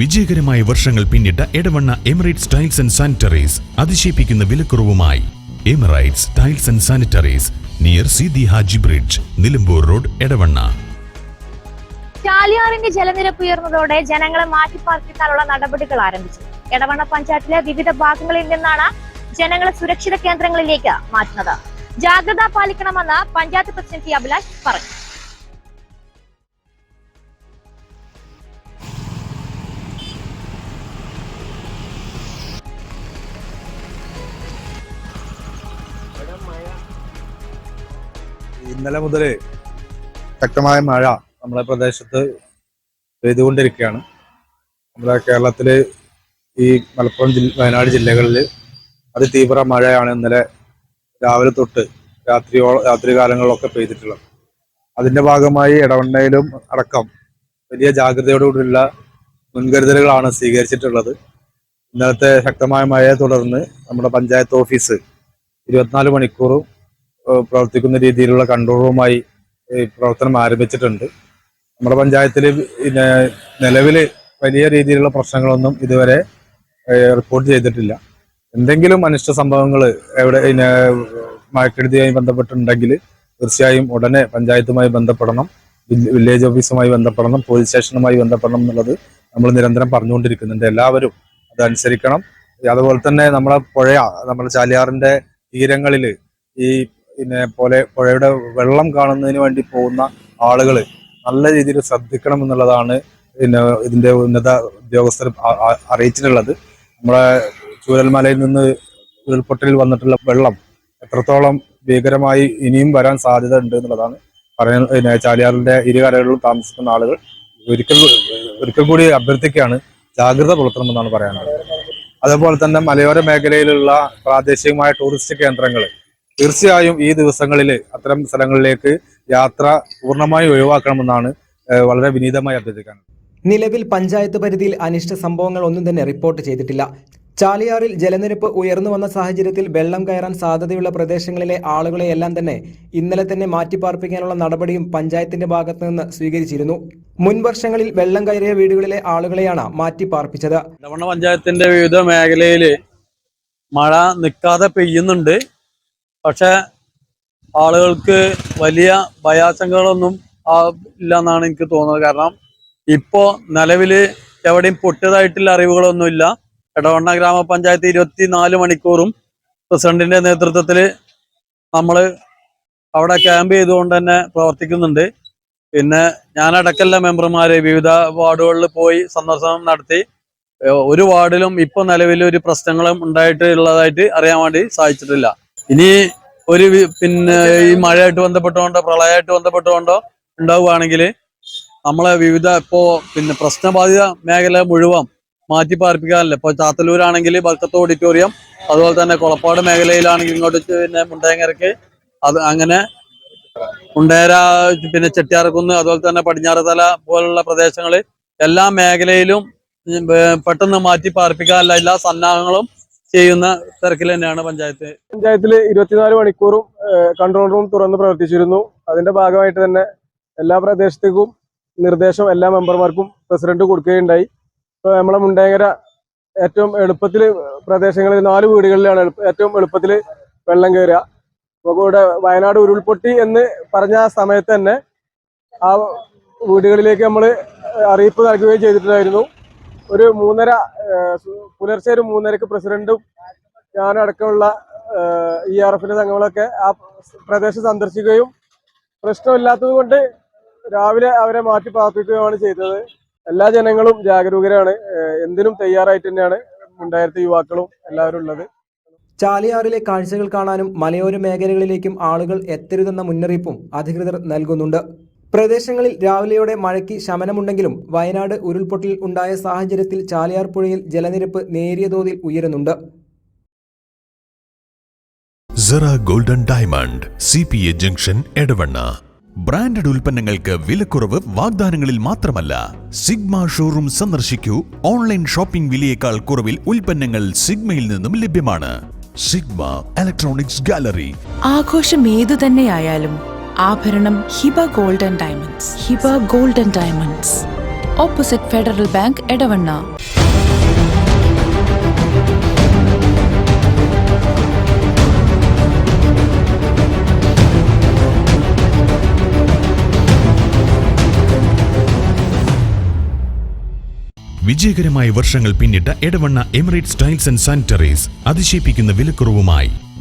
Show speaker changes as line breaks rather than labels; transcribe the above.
വിജയകരമായ വർഷങ്ങൾ പിന്നിട്ട Edavanna Emirates tiles and sanitaries അതിശയിപ്പിക്കുന്ന വിലക്കുറവുമായി. Emirates tiles and sanitaries near Sidi Haji bridge Nilambur road Edavanna.
ചാലിയാറിന്റെ ജലനിരപ്പ് ഉയർന്നതോടെ ജനങ്ങളെ മാറ്റിപ്പാർപ്പിക്കാനുള്ള നടപടികൾ ആരംഭിച്ചു. എടവണ്ണ പഞ്ചായത്തിലെ വിവിധ ഭാഗങ്ങളിൽ നിന്നാണ് ജനങ്ങളെ സുരക്ഷിത കേന്ദ്രങ്ങളിലേക്ക് മാറ്റുന്നത്. ജാഗ്രത പാലിക്കണമെന്ന് പഞ്ചായത്ത് പ്രസിഡന്റ് അഭിലാഷ് പറഞ്ഞു.
ഇന്നലെ മുതൽ ശക്തമായ മഴ നമ്മുടെ പ്രദേശത്ത് പെയ്തുകൊണ്ടിരിക്കുകയാണ്. നമ്മുടെ കേരളത്തിൽ ഈ മലപ്പുറം ജില്ല വയനാട് ജില്ലകളിൽ അതിതീവ്ര മഴയാണ് ഇന്നലെ രാവിലെ തൊട്ട് രാത്രിയോ രാത്രി കാലങ്ങളിലൊക്കെ പെയ്തിട്ടുള്ളത്. അതിന്റെ ഭാഗമായി ഇടവണ്ണയിലും അടക്കം വലിയ ജാഗ്രതയോടുകൂടിയുള്ള മുൻകരുതലുകളാണ് സ്വീകരിച്ചിട്ടുള്ളത്. ഇന്നലത്തെ ശക്തമായ മഴയെ തുടർന്ന് നമ്മുടെ പഞ്ചായത്ത് ഓഫീസ് ഇരുപത്തിനാല് മണിക്കൂറും പ്രവർത്തിക്കുന്ന രീതിയിലുള്ള കൺട്രോൾ റൂമായി പ്രവർത്തനം ആരംഭിച്ചിട്ടുണ്ട്. നമ്മുടെ പഞ്ചായത്തിൽ നിലവിൽ വലിയ രീതിയിലുള്ള പ്രശ്നങ്ങളൊന്നും ഇതുവരെ റിപ്പോർട്ട് ചെയ്തിട്ടില്ല. എന്തെങ്കിലും അനിഷ്ട സംഭവങ്ങൾ എവിടെ മഴക്കെടുതിയുമായി ബന്ധപ്പെട്ടുണ്ടെങ്കിൽ തീർച്ചയായും ഉടനെ പഞ്ചായത്തുമായി ബന്ധപ്പെടണം വില്ലേജ് ഓഫീസുമായി ബന്ധപ്പെടണം പോലീസ് സ്റ്റേഷനുമായി ബന്ധപ്പെടണം എന്നുള്ളത് നമ്മൾ നിരന്തരം പറഞ്ഞുകൊണ്ടിരിക്കുന്നുണ്ട്. എല്ലാവരും അതനുസരിക്കണം അതുപോലെ തന്നെ നമ്മളെ പുഴ നമ്മുടെ ചാലിയാറിന്റെ തീരങ്ങളിൽ ഈ പിന്നെ പോലെ പുഴയുടെ വെള്ളം കാണുന്നതിന് വേണ്ടി പോകുന്ന ആളുകൾ നല്ല രീതിയിൽ ശ്രദ്ധിക്കണം എന്നുള്ളതാണ് പിന്നെ ഇതിന്റെ ഉന്നത ഉദ്യോഗസ്ഥർ അറിയിച്ചിട്ടുള്ളത്. നമ്മുടെ ചൂരൽമലയിൽ നിന്ന് ഉരുൾപൊട്ടലിൽ വന്നിട്ടുള്ള വെള്ളം എത്രത്തോളം ഭീകരമായി ഇനിയും വരാൻ സാധ്യത ഉണ്ട് എന്നുള്ളതാണ് പറയുന്നത് പിന്നെ ചാലിയാറിന്റെ ഇരുകരകളിലും താമസിക്കുന്ന ആളുകൾ ഒരിക്കൽ ഒരിക്കൽ കൂടി അഭ്യർത്ഥിക്കുകയാണ് ജാഗ്രത പുലർത്തണമെന്നാണ് പറയാനുള്ളത്. അതേപോലെ തന്നെ മലയോര മേഖലയിലുള്ള പ്രാദേശികമായ ടൂറിസ്റ്റ് കേന്ദ്രങ്ങൾ തീർച്ചയായും ഈ ദിവസങ്ങളിൽ അത്തരം സ്ഥലങ്ങളിലേക്ക് യാത്ര പൂർണമായി ഒഴിവാക്കണമെന്നാണ് വളരെ വിനീതമായി അഭ്യർത്ഥിക്കാനുള്ളത്.
നിലവിൽ പഞ്ചായത്ത് പരിധിയിൽ അനിഷ്ട സംഭവങ്ങൾ ഒന്നും തന്നെ റിപ്പോർട്ട് ചെയ്തിട്ടില്ല. ചാലിയാറിൽ ജലനിരപ്പ് ഉയർന്നു വന്ന സാഹചര്യത്തിൽ വെള്ളം കയറാൻ സാധ്യതയുള്ള പ്രദേശങ്ങളിലെ ആളുകളെയെല്ലാം തന്നെ ഇന്നലെ തന്നെ മാറ്റിപ്പാർപ്പിക്കാനുള്ള നടപടിയും പഞ്ചായത്തിന്റെ ഭാഗത്തു നിന്ന് സ്വീകരിച്ചിരുന്നു. മുൻ വർഷങ്ങളിൽ വെള്ളം കയറിയ വീടുകളിലെ ആളുകളെയാണ് മാറ്റിപ്പാർപ്പിച്ചത്.
പഞ്ചായത്തിന്റെ വിവിധ മേഖലയിൽ മഴ നിൽക്കാതെ പെയ്യുന്നുണ്ട്. പക്ഷെ ആളുകൾക്ക് വലിയ ഭയാശങ്കകളൊന്നും ഇല്ലെന്നാണ് എനിക്ക് തോന്നുന്നത്. കാരണം ഇപ്പോ നിലവിൽ എവിടെയും പൊട്ടിയതായിട്ടുള്ള അറിവുകളൊന്നുമില്ല. എടവണ്ണ ഗ്രാമപഞ്ചായത്ത് ഇരുപത്തി നാല് മണിക്കൂറും പ്രസിഡന്റിന്റെ നേതൃത്വത്തിൽ നമ്മൾ അവിടെ ക്യാമ്പ് ചെയ്തുകൊണ്ട് തന്നെ പ്രവർത്തിക്കുന്നുണ്ട്. പിന്നെ ഞാനടക്കല്ല മെമ്പർമാരെ വിവിധ വാർഡുകളിൽ പോയി സന്ദർശനം നടത്തി. ഒരു വാർഡിലും ഇപ്പൊ നിലവിൽ ഒരു പ്രശ്നങ്ങളും ഉണ്ടായിട്ടുള്ളതായിട്ട് അറിയാൻ വേണ്ടി സാധിച്ചിട്ടില്ല. ഇനി ഒരു പിന്നെ ഈ മഴയായിട്ട് ബന്ധപ്പെട്ടുകൊണ്ടോ പ്രളയമായിട്ട് ബന്ധപ്പെട്ടുകൊണ്ടോ ഉണ്ടാവുകയാണെങ്കിൽ നമ്മളെ വിവിധ ഇപ്പോ പിന്നെ പ്രശ്നബാധിത മേഖല മുഴുവൻ മാറ്റി പാർപ്പിക്കാറില്ല ഇപ്പൊ ചാത്തല്ലൂരാണെങ്കിൽ ബർക്കത്ത് ഓഡിറ്റോറിയം അതുപോലെ തന്നെ കൊളപ്പാട് മേഖലയിലാണെങ്കിൽ ഇങ്ങോട്ട് പിന്നെ മുണ്ടേങ്ങരക്ക് അത് അങ്ങനെ മുണ്ടേര പിന്നെ ചെട്ടിയാർക്കുന്ന് അതുപോലെ തന്നെ പടിഞ്ഞാറത്തല പോലുള്ള പ്രദേശങ്ങളിൽ എല്ലാ മേഖലയിലും പെട്ടെന്ന് മാറ്റി പാർപ്പിക്കാനുള്ള എല്ലാ സന്നാഹങ്ങളും ചെയ്യുന്ന തിരക്കിൽ തന്നെയാണ് പഞ്ചായത്ത്.
പഞ്ചായത്തിൽ ഇരുപത്തിനാല് മണിക്കൂറും കൺട്രോൾ റൂം തുറന്ന് പ്രവർത്തിച്ചിരുന്നു. അതിന്റെ ഭാഗമായിട്ട് തന്നെ എല്ലാ പ്രദേശത്തേക്കും നിർദ്ദേശം എല്ലാ മെമ്പർമാർക്കും പ്രസിഡന്റ് കൊടുക്കുകയുണ്ടായി. ഇപ്പോൾ നമ്മളെ മുണ്ടേങ്ങര ഏറ്റവും എളുപ്പത്തിൽ പ്രദേശങ്ങളിൽ നാല് വീടുകളിലാണ് ഏറ്റവും എളുപ്പത്തിൽ വെള്ളം കയറുക അപ്പോൾ ഇവിടെ വയനാട് ഉരുൾപൊട്ടി എന്ന് പറഞ്ഞ സമയത്ത് തന്നെ ആ വീടുകളിലേക്ക് നമ്മൾ അറിയിപ്പ് നൽകുകയും ചെയ്തിട്ടുണ്ടായിരുന്നു. ഒരു മൂന്നര പുലർച്ചെ ഒരു മൂന്നരക്ക് പ്രസിഡന്റും ഞാനടക്കമുള്ള ഇ ആർ എഫിന്റെ സംഘങ്ങളൊക്കെ ആ പ്രദേശം സന്ദർശിക്കുകയും പ്രശ്നമില്ലാത്തത് കൊണ്ട് രാവിലെ അവരെ മാറ്റി പാർപ്പിക്കുകയുമാണ് ചെയ്തത്. എല്ലാ ജനങ്ങളും ജാഗരൂകരാണ്. എന്തിനും തയ്യാറായിട്ട് തന്നെയാണ് ഉണ്ടായിരുന്ന യുവാക്കളും എല്ലാവരും ഉള്ളത്.
ചാലിയാറിലെ കാഴ്ചകൾ കാണാനും മലയോര മേഖലകളിലേക്കും ആളുകൾ എത്തരുതെന്ന മുന്നറിയിപ്പും അധികൃതർ നൽകുന്നുണ്ട്. പ്രദേശങ്ങളിൽ രാവിലെയോടെ മഴയ്ക്ക് ശമനമുണ്ടെങ്കിലും വയനാട് ഉരുൾപൊട്ടൽ ഉണ്ടായ സാഹചര്യത്തിൽ ചാലിയാർ പുഴയിൽ ജലനിരപ്പ് നേരിയ തോതിൽ ഉയരുന്നുണ്ട്.
Sera golden diamond C P A junction Edavanna branded ഉൽപ്പന്നങ്ങൾക്ക് വിലക്കുറവ് വാഗ്ദാനങ്ങളിൽ മാത്രമല്ല സിഗ്മ ഷോറൂം സന്ദർശിക്കൂ. ഓൺലൈൻ ഷോപ്പിംഗ് വിലയേക്കാൾ കുറവിൽ ഉൽപ്പന്നങ്ങൾ സിഗ്മയിൽ നിന്നും ലഭ്യമാണ്. സിഗ്മ ഇലക്ട്രോണിക്സ് ഗാലറി
ആഘോഷം ഏതു തന്നെയായാലും ആഭരണം Hiba golden diamonds. Hiba golden diamonds. Opposite Federal Bank Edavanna.
വിജയകരമായ വർഷങ്ങൾ പിന്നിട്ട Edavanna Emirates styles and sanitaries അതിശയിപ്പിക്കുന്ന വിലക്കുറവുമായി